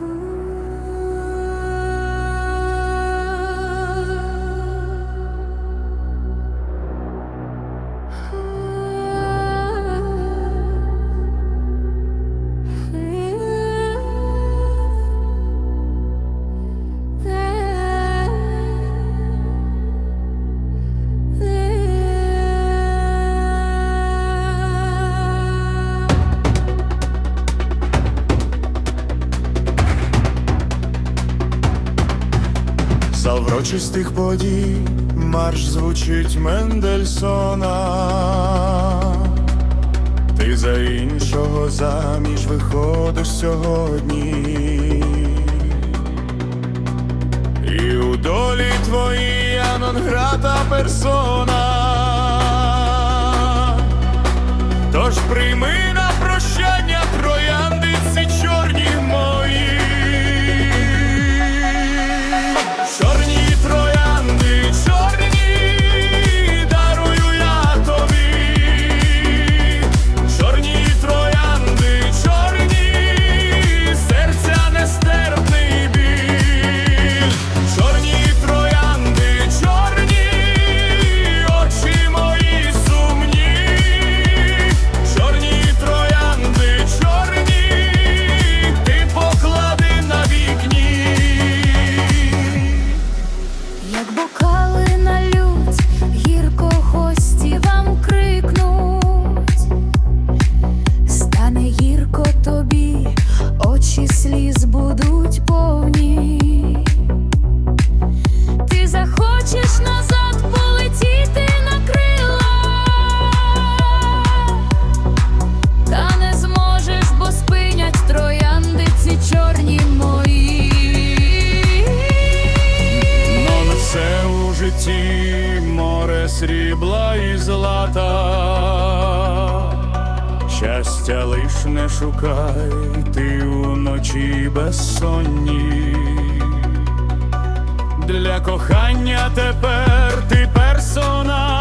Ooh. Зал врочистих подій, марш звучить Мендельсона. Ти за іншого заміж виходиш сьогодні. І у долі твоїй анонграта персона. Тож прийми на срібла і злата. Щастя лиш не шукай ти уночі безсонні. Для кохання тепер ти персона